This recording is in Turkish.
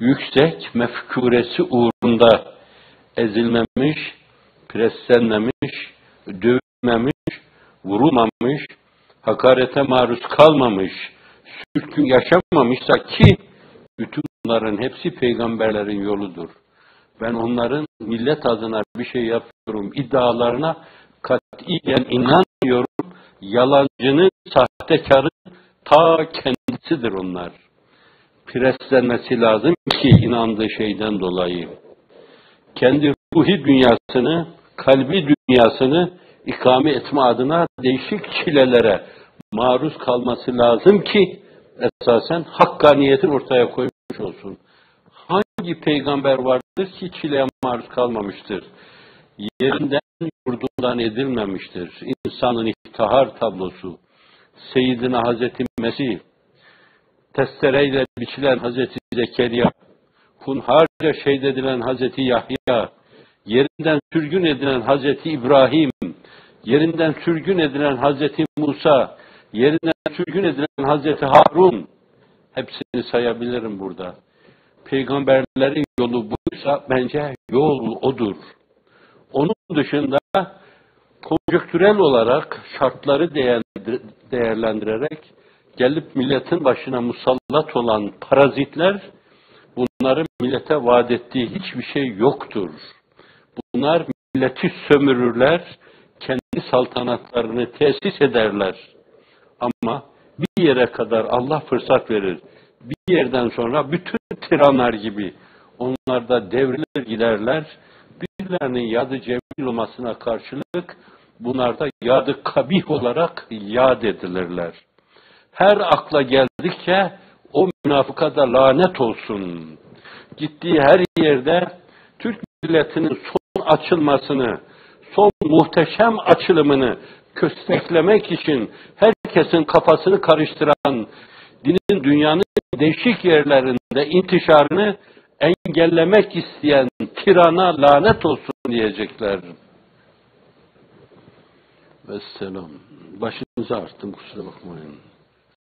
yüksek mefkuresi uğrunda ezilmemiş, preslenmemiş, dövülmemiş, vurulmamış, hakarete maruz kalmamış, sürkün yaşamamışsa ki bütün bunların hepsi peygamberlerin yoludur. Ben onların millet adına bir şey yapıyorum iddialarına katiyen inanmıyorum. Yalancının, sahtekarın ta kendisidir onlar. Preslenmesi lazım ki inandığı şeyden dolayı. Kendi ruhi dünyasını, kalbi dünyasını ikame etme adına değişik çilelere maruz kalması lazım ki esasen hakkaniyetin ortaya koymuş olsun. Hangi peygamber vardır ki çileye maruz kalmamıştır? Yerinden yurdundan edilmemiştir. İnsanın iftihar tablosu. Seyyidina Hazreti Mesih, testereyle biçilen Hazreti Zekeriya, hunharca şehit Hazreti Yahya, yerinden sürgün edilen Hazreti İbrahim, yerinden sürgün edilen Hazreti Musa, yerinden sürgün edilen Hazreti Harun, hepsini sayabilirim burada. Peygamberlerin yolu buysa bence yol odur. Onun dışında konjöktürel olarak şartları değerlendirerek gelip milletin başına musallat olan parazitler bunların millete vaat ettiği hiçbir şey yoktur. Bunlar milleti sömürürler, kendi saltanatlarını tesis ederler. Ama bir yere kadar Allah fırsat verir. Bir yerden sonra bütün tiranlar gibi onlar da devrilir giderler. Birilerinin yadı cemil olmasına karşılık bunlar da yadı kabih olarak yad edilirler. Her akla geldikçe o münafıka da lanet olsun. Gittiği her yerde Türk milletinin son açılmasını, son muhteşem açılımını kösteklemek için herkesin kafasını karıştıran dinin dünyanın değişik yerlerinde intişarını engellemek isteyen tirana lanet olsun diyecekler. Vesselam. Başınızı arttım kusura bakmayın.